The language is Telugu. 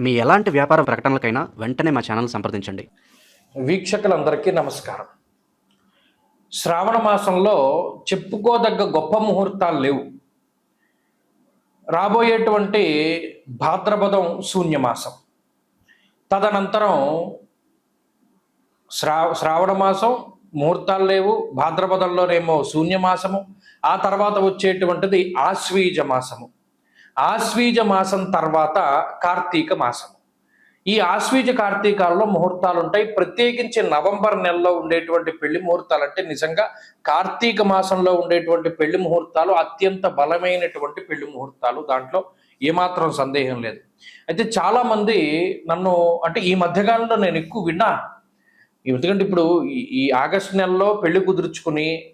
మీ ఎలాంటి వ్యాపార ప్రకటనలకైనా వెంటనే మా ఛానల్ సంప్రదించండి. వీక్షకులందరికీ నమస్కారం. శ్రావణ మాసంలో చెప్పుకోదగ్గ గొప్ప ముహూర్తాలు లేవు. రాబోయేటువంటి భాద్రపదం శూన్యమాసం. తదనంతరం శ్రా శ్రావణ మాసం ముహూర్తాలు లేవు భాద్రపదంలోనేమో శూన్యమాసము ఆ తర్వాత వచ్చేటువంటిది ఆశ్వీజ మాసము. ఆశ్వీజ మాసం తర్వాత కార్తీక మాసం. ఈ ఆశ్వీజ కార్తీకాల్లో ముహూర్తాలు ఉంటాయి ప్రత్యేకించి నవంబర్ నెలలో ఉండేటువంటి పెళ్ళి ముహూర్తాలు అంటే నిజంగా కార్తీక మాసంలో ఉండేటువంటి పెళ్ళి ముహూర్తాలు అత్యంత బలమైనటువంటి పెళ్ళి ముహూర్తాలు. దాంట్లో ఏమాత్రం సందేహం లేదు. అయితే చాలా మంది నన్ను అంటే ఈ మధ్యకాలంలో నేను ఎక్కువ విన్నా ఎందుకంటే ఇప్పుడు ఈ- ఈ ఆగస్ట్ నెలలో పెళ్ళి కుదుర్చుకుని